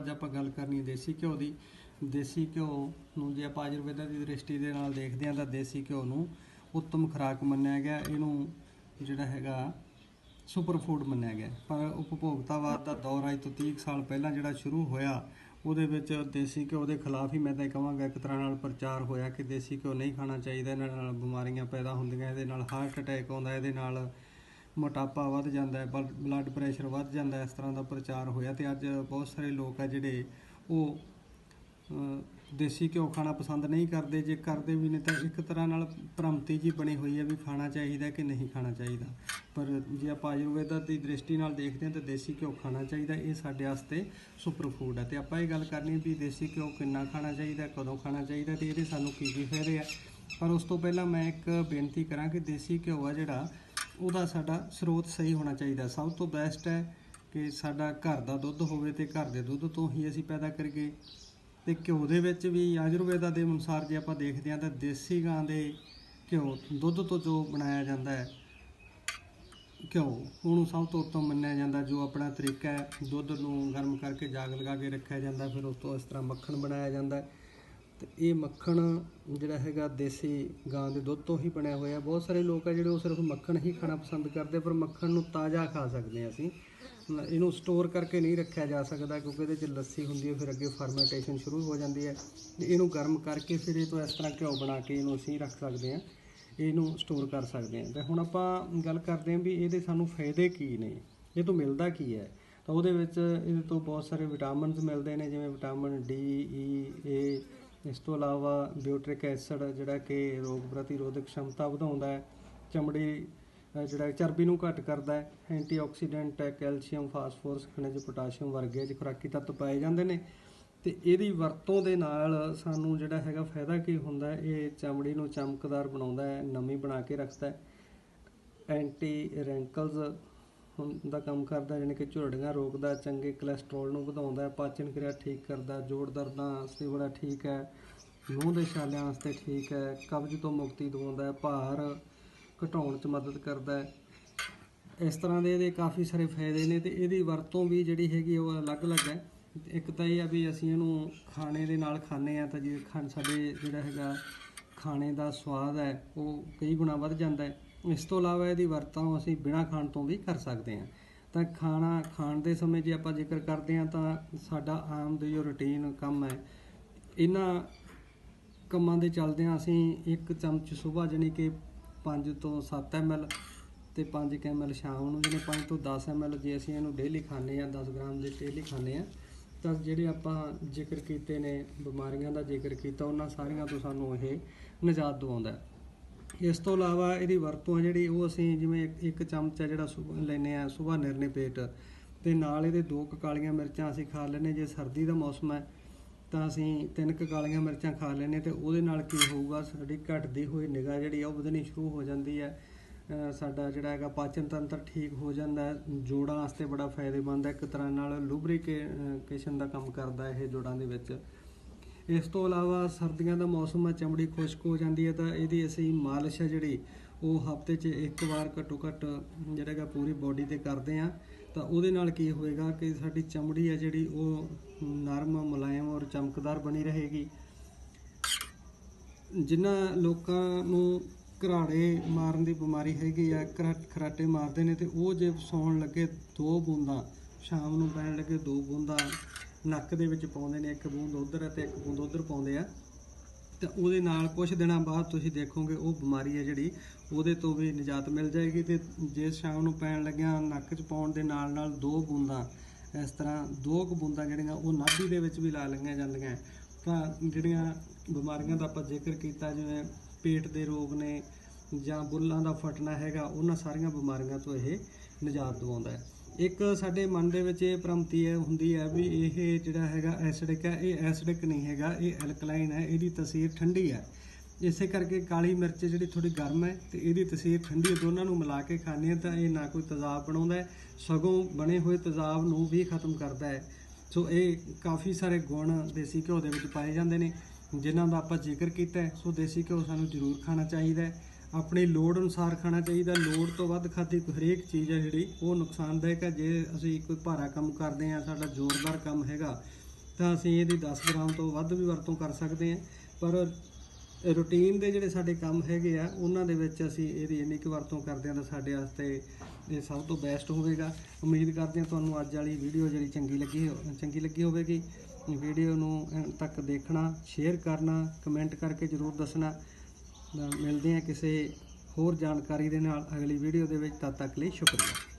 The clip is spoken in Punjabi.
ਅੱਜ ਆਪਾਂ ਗੱਲ ਕਰਨੀ ਹੈ ਦੇਸੀ ਘਿਓ ਦੀ। ਦੇਸੀ ਘਿਓ ਨੂੰ ਜੇ ਆਪਾਂ ਆਯੁਰਵੇਦਾ ਦੀ ਦ੍ਰਿਸ਼ਟੀ ਦੇ ਨਾਲ ਦੇਖਦੇ ਹਾਂ ਤਾਂ ਦੇਸੀ ਘਿਓ ਨੂੰ ਉੱਤਮ ਖੁਰਾਕ ਮੰਨਿਆ ਗਿਆ। ਇਹਨੂੰ ਜਿਹੜਾ ਹੈਗਾ ਸੁਪਰ ਫੂਡ ਮੰਨਿਆ ਗਿਆ। ਪਰ ਉਪਭੋਗਤਾਵਾਦ ਦਾ ਦੌਰ ਅੱਜ ਤੋਂ 30 ਕੁ ਸਾਲ ਪਹਿਲਾਂ ਜਿਹੜਾ ਸ਼ੁਰੂ ਹੋਇਆ, ਉਹਦੇ ਵਿੱਚ ਦੇਸੀ ਘਿਓ ਦੇ ਖਿਲਾਫ ਹੀ ਮੈਂ ਤਾਂ ਇਹ ਕਹਾਂਗਾ ਇੱਕ ਤਰ੍ਹਾਂ ਨਾਲ ਪ੍ਰਚਾਰ ਹੋਇਆ ਕਿ ਦੇਸੀ ਘਿਓ ਨਹੀਂ ਖਾਣਾ ਚਾਹੀਦਾ। ਇਹਨਾਂ ਨਾਲ ਬਿਮਾਰੀਆਂ ਪੈਦਾ ਹੁੰਦੀਆਂ, ਇਹਦੇ ਨਾਲ ਹਾਰਟ ਅਟੈਕ ਆਉਂਦਾ, ਇਹਦੇ ਨਾਲ ਮੋਟਾਪਾ ਵੱਧ ਜਾਂਦਾ ਹੈ ਬਲੱਡ ਪ੍ਰੈਸ਼ਰ ਵੱਧ ਜਾਂਦਾ ਹੈ, ਇਸ ਤਰ੍ਹਾਂ ਦਾ ਪ੍ਰਚਾਰ ਹੋਇਆ ਤੇ ਅੱਜ ਬਹੁਤ ਸਾਰੇ ਲੋਕ ਆ ਜਿਹੜੇ ਉਹ ਦੇਸੀ ਘਿਓ ਖਾਣਾ ਪਸੰਦ ਨਹੀਂ ਕਰਦੇ, ਜੇ ਕਰਦੇ ਵੀ ਨੇ ਤਾਂ ਇੱਕ ਤਰ੍ਹਾਂ ਨਾਲ ਭ੍ਰਮਤੀ ਜੀ ਬਣੀ ਹੋਈ ਹੈ ਵੀ ਖਾਣਾ ਚਾਹੀਦਾ ਕਿ ਨਹੀਂ ਖਾਣਾ ਚਾਹੀਦਾ। ਪਰ ਜੇ ਆਪਾਂ ਆਯੁਰਵੇਦਾ ਦੀ ਦ੍ਰਿਸ਼ਟੀ ਨਾਲ ਦੇਖਦੇ ਹਾਂ ਤਾਂ ਦੇਸੀ ਘਿਓ ਖਾਣਾ ਚਾਹੀਦਾ, ਇਹ ਸਾਡੇ ਵਾਸਤੇ ਸੁਪਰ ਫੂਡ ਹੈ। ਤੇ ਆਪਾਂ ਇਹ ਗੱਲ ਕਰਨੀ ਵੀ ਦੇਸੀ ਘਿਓ ਕਿੰਨਾ ਖਾਣਾ ਚਾਹੀਦਾ, ਕਦੋਂ ਖਾਣਾ ਚਾਹੀਦਾ ਤੇ ਇਹਦੇ ਸਾਨੂੰ ਕੀ ਕੀ ਫਾਇਦੇ ਆ। ਪਰ ਉਸ ਤੋਂ ਪਹਿਲਾਂ ਮੈਂ ਇੱਕ ਬੇਨਤੀ ਕਰਾਂ ਕਿ ਦੇਸੀ ਘਿਓ ਆ ਜਿਹੜਾ ਉਹਦਾ ਸਾਡਾ ਸਰੋਤ ਸਹੀ ਹੋਣਾ ਚਾਹੀਦਾ। ਸਭ ਤੋਂ ਬੈਸਟ ਹੈ ਕਿ ਸਾਡਾ ਘਰ ਦਾ ਦੁੱਧ ਹੋਵੇ ਤੇ ਘਰ ਦੇ ਦੁੱਧ ਤੋਂ ਹੀ ਅਸੀਂ ਪੈਦਾ ਕਰੀਏ। ਤੇ ਘਿਓ ਦੇ ਵਿੱਚ ਵੀ ਆਯੁਰਵੇਦਾ ਦੇ ਅਨੁਸਾਰ ਜੇ ਆਪਾਂ ਦੇਖਦੇ ਹਾਂ ਤਾਂ ਦੇਸੀ ਗਾਂ ਦੇ ਘਿਓ ਦੁੱਧ ਤੋਂ ਜੋ ਬਣਾਇਆ ਜਾਂਦਾ ਹੈ, ਘਿਓ ਉਹਨੂੰ ਸਭ ਤੋਂ ਉੱਤਮ ਮੰਨਿਆ ਜਾਂਦਾ ਜੋ ਆਪਣਾ ਤਰੀਕਾ ਹੈ, ਦੁੱਧ ਨੂੰ ਗਰਮ ਕਰਕੇ ਜਾਗ ਲਗਾ ਕੇ ਰੱਖਿਆ ਜਾਂਦਾ, ਫਿਰ ਉਸ ਤੋਂ ਇਸ ਤਰ੍ਹਾਂ ਮੱਖਣ ਬਣਾਇਆ ਜਾਂਦਾ ਤੇ ਇਹ ਮੱਖਣ ਜਿਹੜਾ ਹੈਗਾ ਦੇਸੀ ਗਾਂ ਦੇ ਦੁੱਧ ਤੋਂ ਹੀ ਬਣਿਆ ਹੋਇਆ। ਬਹੁਤ ਸਾਰੇ ਲੋਕ ਆ ਜਿਹੜੇ ਉਹ ਸਿਰਫ ਮੱਖਣ ਹੀ ਖਾਣਾ ਪਸੰਦ ਕਰਦੇ, ਪਰ ਮੱਖਣ ਨੂੰ ਤਾਜ਼ਾ ਖਾ ਸਕਦੇ ਹਾਂ ਅਸੀਂ। ਇਹਨੂੰ ਸਟੋਰ ਕਰਕੇ ਨਹੀਂ ਰੱਖਿਆ ਜਾ ਸਕਦਾ ਕਿਉਂਕਿ ਇਹਦੇ 'ਚ ਲੱਸੀ ਹੁੰਦੀ ਹੈ, ਫਿਰ ਅੱਗੇ ਫਰਮੈਂਟੇਸ਼ਨ ਸ਼ੁਰੂ ਹੋ ਜਾਂਦੀ ਹੈ। ਤੇ ਇਹਨੂੰ ਗਰਮ ਕਰਕੇ ਫਿਰ ਇਹ ਤੋਂ ਇਸ ਤਰ੍ਹਾਂ ਘਿਓ ਬਣਾ ਕੇ ਇਹਨੂੰ ਅਸੀਂ ਰੱਖ ਸਕਦੇ ਹਾਂ। ਇਹਨੂੰ ਸਟੋਰ ਕਰ ਸਕਦੇ ਹਾਂ। ਤੇ ਹੁਣ ਆਪਾਂ ਗੱਲ ਕਰਦੇ ਹਾਂ ਵੀ ਇਹਦੇ ਸਾਨੂੰ ਫਾਇਦੇ ਕੀ ਨੇ, ਇਹ ਤੋਂ ਮਿਲਦਾ ਕੀ ਹੈ? ਤਾਂ ਉਹਦੇ ਵਿੱਚ ਇਹਦੇ ਤੋਂ ਬਹੁਤ ਸਾਰੇ ਵਿਟਾਮਿਨਸ ਮਿਲਦੇ ਨੇ, ਜਿਵੇਂ ਵਿਟਾਮਿਨ ਡੀ ਈ ਏ ਇਸ ਤੋਂ ਇਲਾਵਾ ਬਿਊਟਰਿਕ ਐਸਿਡ, ਜਿਹੜਾ ਕਿ ਰੋਗ ਪ੍ਰਤੀਰੋਧਕ ਸ਼ਮਤਾ ਵਧਾਉਂਦਾ ਹੈ, ਚਮੜੀ ਜਿਹੜਾ ਚਰਬੀ ਨੂੰ ਘੱਟ ਕਰਦਾ ਹੈ, ਐਂਟੀਆਕਸੀਡੈਂਟ ਹੈ, ਕੈਲਸ਼ੀਅਮ, ਫਾਸਫੋਰਸ, ਖਣਿਜ, ਪੋਟਾਸ਼ੀਅਮ ਵਰਗੇ ਚ ਖੁਰਾਕੀ ਤੱਤ ਪਾਏ ਜਾਂਦੇ ਨੇ। ਤੇ ਇਹਦੀ ਵਰਤੋਂ ਦੇ ਨਾਲ ਸਾਨੂੰ ਜਿਹੜਾ ਹੈਗਾ ਫਾਇਦਾ ਕੀ ਹੁੰਦਾ ਇਹ ਚਮੜੀ ਨੂੰ ਚਮਕਦਾਰ ਬਣਾਉਂਦਾ ਹੈ, ਨਮੀ ਬਣਾ ਕੇ ਰੱਖਦਾ ਹੈ। ਐਂਟੀ ਰੈਂਕਲਸ ਦਾ ਕੰਮ ਕਰਦਾ ਯਾਨੀ ਕਿ ਝੁਰੜੀਆਂ ਰੋਕਦਾ, ਚੰਗੇ ਕੋਲੇਸਟ੍ਰੋਲ ਨੂੰ ਵਧਾਉਂਦਾ, ਪਾਚਨ ਕਿਰਿਆ ਠੀਕ ਕਰਦਾ, ਜੋੜ ਦਰਦਾਂ ਵਾਸਤੇ ਬੜਾ ਠੀਕ ਹੈ, ਮੂੰਹ ਦੇ ਛਾਲਿਆਂ ਵਾਸਤੇ ਠੀਕ ਹੈ, ਕਬਜ਼ ਤੋਂ ਮੁਕਤੀ ਦਿਵਾਉਂਦਾ ਹੈ, ਭਾਰ ਘਟਾਉਣ 'ਚ ਮਦਦ ਕਰਦਾ ਹੈ। ਇਸ ਤਰ੍ਹਾਂ ਦੇ ਇਹਦੇ ਕਾਫੀ ਸਾਰੇ ਫਾਇਦੇ ਨੇ ਤੇ ਇਹਦੀ ਵਰਤੋਂ ਵੀ ਜਿਹੜੀ ਹੈਗੀ ਉਹ ਅਲੱਗ-ਅਲੱਗ ਹੈ। ਇੱਕ ਤਾਂ ਇਹ ਆ ਵੀ ਅਸੀਂ ਇਹਨੂੰ ਖਾਣੇ ਦੇ ਨਾਲ ਖਾਂਦੇ ਆ ਤਾਂ ਜੇ ਖਾਣ ਸਾਡੇ ਜਿਹੜਾ ਹੈਗਾ ਖਾਣੇ ਦਾ ਸਵਾਦ ਹੈ, ਉਹ ਕਈ ਗੁਣਾ ਵੱਧ ਜਾਂਦਾ ਹੈ। ਇਸ ਤੋਂ ਇਲਾਵਾ ਇਹਦੀ ਵਰਤੋਂ ਅਸੀਂ ਬਿਨਾਂ ਖਾਣ ਤੋਂ ਵੀ ਕਰ ਸਕਦੇ ਹਾਂ। ਤਾਂ ਖਾਣਾ, ਖਾਣ ਦੇ ਸਮੇਂ ਜੇ ਆਪਾਂ ਜ਼ਿਕਰ ਕਰਦੇ ਹਾਂ ਤਾਂ ਸਾਡਾ ਆਮ ਦੀ ਜੋ ਰੁਟੀਨ ਕੰਮ ਹੈ, ਇਹਨਾਂ ਕੰਮਾਂ ਦੇ ਚੱਲਦਿਆਂ ਅਸੀਂ ਇੱਕ ਚਮਚ ਸਵੇਰ ਜਾਣੀ ਕਿ 5 ਤੋਂ 7 ml ਤੇ 5 ml ਸ਼ਾਮ ਨੂੰ ਜਿਹਨੇ 5 ਤੋਂ 10 ml ਜੇ ਅਸੀਂ ਇਹਨੂੰ ਡੇਲੀ ਖਾਂਦੇ ਆ 10 ਗ੍ਰਾਮ ਦੇ ਡੇਲੀ ਖਾਂਦੇ ਆ ਤਾਂ ਜਿਹੜੇ ਆਪਾਂ ਜ਼ਿਕਰ ਕੀਤੇ ਨੇ, ਬਿਮਾਰੀਆਂ ਦਾ ਜ਼ਿਕਰ ਕੀਤਾ, ਉਹਨਾਂ ਸਾਰੀਆਂ ਤੋਂ ਸਾਨੂੰ ਇਹ ਨਜ਼ਾਤ ਦਿਵਾਉਂਦਾ ਇਸ ਤੋਂ ਇਲਾਵਾ ਇਹਦੀ ਵਰਤੋਂ ਆ ਜਿਹੜੀ, ਉਹ ਅਸੀਂ ਜਿਵੇਂ ਇੱਕ- ਇੱਕ ਚਮਚ ਆ ਜਿਹੜਾ ਸੁਬਹ ਲੈਨੇ ਆ ਸਵੇਰ ਨਿਰਨੇ ਪੇਟ। ਤੇ ਨਾਲ ਇਹਦੇ ਦੋ ਕੁ ਕਾਲੀਆਂ ਮਿਰਚਾਂ ਅਸੀਂ ਖਾ ਲੈਨੇ ਜੇ ਸਰਦੀ ਦਾ ਮੌਸਮ ਹੈ, ਤਾਂ ਅਸੀਂ ਤਿੰਨ ਕੁ ਕਾਲੀਆਂ ਮਿਰਚਾਂ ਖਾ ਲੈਨੇ ਤੇ ਉਹਦੇ ਨਾਲ ਕੀ ਹੋਊਗਾ, ਸਾਡੀ ਘਟਦੀ ਹੋਈ ਨਿਗਾਹ ਜਿਹੜੀ ਆ, ਉਹ ਵਧਣੀ ਸ਼ੁਰੂ ਹੋ ਜਾਂਦੀ ਹੈ। ਸਾਡਾ ਜਿਹੜਾ ਹੈਗਾ ਪਾਚਨ ਤੰਤਰ ਠੀਕ ਹੋ ਜਾਂਦਾ ਹੈ। ਜੋੜਾਂ ਵਾਸਤੇ ਬੜਾ ਫਾਇਦੇਮੰਦ ਹੈ। ਇੱਕ ਤਰ੍ਹਾਂ ਨਾਲ ਲੂਬਰੀਕੇਸ਼ਨ ਦਾ ਕੰਮ ਕਰਦਾ ਇਹ ਜੋੜਾਂ ਦੇ ਵਿੱਚ। ਇਸ ਤੋਂ ਇਲਾਵਾ ਸਰਦੀਆਂ ਦਾ ਮੌਸਮ ਆ, ਚਮੜੀ ਖੁਸ਼ਕ ਹੋ ਜਾਂਦੀ ਹੈ ਤਾਂ ਇਹਦੀ ਅਸੀਂ ਮਾਲਿਸ਼ ਹੈ ਜਿਹੜੀ, ਉਹ ਹਫ਼ਤੇ 'ਚ ਇੱਕ ਵਾਰ ਘੱਟੋ ਘੱਟ ਜਿਹੜਾ ਪੂਰੀ ਬੋਡੀ ਤੇ ਕਰਦੇ ਆ। ਤਾਂ ਉਹਦੇ ਨਾਲ ਕੀ ਹੋਏਗਾ ਕਿ ਸਾਡੀ ਚਮੜੀ ਆ ਜਿਹੜੀ, ਉਹ ਨਰਮ, ਮੁਲਾਇਮ ਔਰ ਚਮਕਦਾਰ ਬਣੀ ਰਹੇਗੀ। ਜਿਨ੍ਹਾਂ ਲੋਕਾਂ ਨੂੰ ਘਰਾੜੇ ਮਾਰਨ ਦੀ ਬਿਮਾਰੀ ਹੈਗੀ ਆ, ਘਰਾ- ਖਰਾਟੇ ਮਾਰਦੇ ਨੇ ਤੇ ਉਹ ਜੇ ਸੌਣ ਲੱਗੇ ਦੋ ਬੂੰਦਾਂ, ਸ਼ਾਮ ਨੂੰ ਪੈਣ ਲੱਗੇ ਦੋ ਬੂੰਦਾਂ ਨੱਕ ਦੇ ਵਿੱਚ ਪਾਉਂਦੇ ਨੇ, ਇੱਕ ਬੂੰਦ ਉਧਰ ਅਤੇ ਇੱਕ ਬੂੰਦ ਉਧਰ ਪਾਉਂਦੇ ਆ। ਤਾਂ ਉਹਦੇ ਨਾਲ ਕੁਝ ਦਿਨਾਂ ਬਾਅਦ ਤੁਸੀਂ ਦੇਖੋਗੇ, ਉਹ ਬਿਮਾਰੀ ਹੈ ਜਿਹੜੀ, ਉਹਦੇ ਤੋਂ ਵੀ ਨਿਜਾਤ ਮਿਲ ਜਾਏਗੀ ਤੇ ਜੇ ਸ਼ਾਮ ਨੂੰ ਪੈਣ ਲੱਗਿਆ ਨੱਕ 'ਚ ਪਾਉਣ ਦੇ ਨਾਲ ਨਾਲ ਦੋ ਬੂੰਦਾਂ, ਇਸ ਤਰ੍ਹਾਂ ਦੋ ਕੁ ਬੂੰਦਾਂ ਜਿਹੜੀਆਂ, ਉਹ ਨਾਭੀ ਦੇ ਵਿੱਚ ਵੀ ਲਾ ਲਈਆਂ ਜਾਂਦੀਆਂ। ਤਾਂ ਜਿਹੜੀਆਂ ਬਿਮਾਰੀਆਂ ਦਾ ਆਪਾਂ ਜ਼ਿਕਰ ਕੀਤਾ, ਜਿਵੇਂ ਪੇਟ ਦੇ ਰੋਗ ਨੇ ਜਾਂ ਬੁੱਲਾਂ ਦਾ ਫਟਣਾ ਹੈਗਾ, ਉਹਨਾਂ ਸਾਰੀਆਂ ਬਿਮਾਰੀਆਂ ਤੋਂ ਇਹ ਨਿਜਾਤ ਦਿਵਾਉਂਦਾ ਹੈ। ਇੱਕ ਸਾਡੇ ਮਨ ਦੇ ਵਿੱਚ ਇਹ ਭ੍ਰਮਤੀ ਹੈ ਹੁੰਦੀ ਹੈ ਵੀ ਇਹ ਜਿਹੜਾ ਹੈਗਾ ਐਸਿਡਿਕ ਹੈ ਇਹ ਐਸਿਡਿਕ ਨਹੀਂ ਹੈਗਾ, ਇਹ ਐਲਕਲਾਈਨ ਹੈ ਇਹਦੀ ਤਸੀਰ ਠੰਡੀ ਹੈ ਇਸੇ ਕਰਕੇ ਕਾਲੀ ਮਿਰਚ ਜਿਹੜੀ ਥੋੜੀ ਗਰਮ ਹੈ ਤੇ ਇਹਦੀ ਤਸੀਰ ਠੰਡੀ ਦੋਨਾਂ ਨੂੰ ਮਿਲਾ ਕੇ ਖਾਂਦੇ ਹਾਂ ਤਾਂ ਇਹ ਨਾ ਕੋਈ ਤੇਜ਼ਾਬ ਬਣਾਉਂਦਾ ਸਗੋਂ ਬਣੇ ਹੋਏ ਤੇਜ਼ਾਬ ਨੂੰ ਵੀ ਖਤਮ ਕਰਦਾ ਹੈ। ਸੋ ਇਹ ਕਾਫੀ ਸਾਰੇ ਗੁਣ ਦੇਸੀ ਘਿਓ ਦੇ ਵਿੱਚ ਪਾਏ ਜਾਂਦੇ ਨੇ, ਜਿਨ੍ਹਾਂ ਦਾ ਆਪਾਂ ਜ਼ਿਕਰ ਕੀਤਾ ਸੋ ਦੇਸੀ ਘਿਓ ਸਾਨੂੰ ਜ਼ਰੂਰ ਖਾਣਾ ਚਾਹੀਦਾ ਹੈ। ਆਪਣੀ ਲੋੜ ਅਨੁਸਾਰ ਖਾਣਾ ਚਾਹੀਦਾ। ਲੋੜ ਤੋਂ ਵੱਧ ਖਾਧੀ ਹਰੇਕ ਚੀਜ਼ ਹੈ ਜਿਹੜੀ ਉਹ ਨੁਕਸਾਨਦਾਇਕ ਹੈ ਜੇ ਅਸੀਂ ਕੋਈ ਭਾਰਾ ਕੰਮ ਕਰਦੇ ਹਾਂ, ਸਾਡਾ ਜ਼ੋਰਦਾਰ ਕੰਮ ਹੈਗਾ, ਤਾਂ ਅਸੀਂ ਇਹਦੀ 10 ਗ੍ਰਾਮ ਤੋਂ ਵੱਧ ਵੀ ਵਰਤੋਂ ਕਰ ਸਕਦੇ ਹਾਂ। ਪਰ ਰੂਟੀਨ ਦੇ ਜਿਹੜੇ ਸਾਡੇ ਕੰਮ ਹੈਗੇ ਆ, ਉਹਨਾਂ ਦੇ ਵਿੱਚ ਅਸੀਂ ਇਹਦੀ ਇੰਨੀ ਕੁ ਵਰਤੋਂ ਕਰਦੇ ਹਾਂ ਤਾਂ ਸਾਡੇ ਵਾਸਤੇ ਇਹ ਸਭ ਤੋਂ ਬੈਸਟ ਹੋਵੇਗਾ। ਉਮੀਦ ਕਰਦੇ ਹਾਂ ਤੁਹਾਨੂੰ ਅੱਜ ਵਾਲੀ ਵੀਡੀਓ ਜਿਹੜੀ ਚੰਗੀ ਲੱਗੀ ਹੋ- ਚੰਗੀ ਲੱਗੀ ਹੋਵੇਗੀ। ਵੀਡੀਓ ਨੂੰ ਤੱਕ ਦੇਖਣਾ ਸ਼ੇਅਰ ਕਰਨਾ ਕਮੈਂਟ ਕਰਕੇ ਜਰੂਰ ਦੱਸਣਾ। ਮਿਲਦੇ ਹਾਂ ਕਿਸੇ ਹੋਰ ਜਾਣਕਾਰੀ ਦੇ ਨਾਲ ਅਗਲੀ ਵੀਡੀਓ ਦੇ ਵਿੱਚ। ਤਦ ਤੱਕ ਲਈ ਸ਼ੁਕਰੀਆ।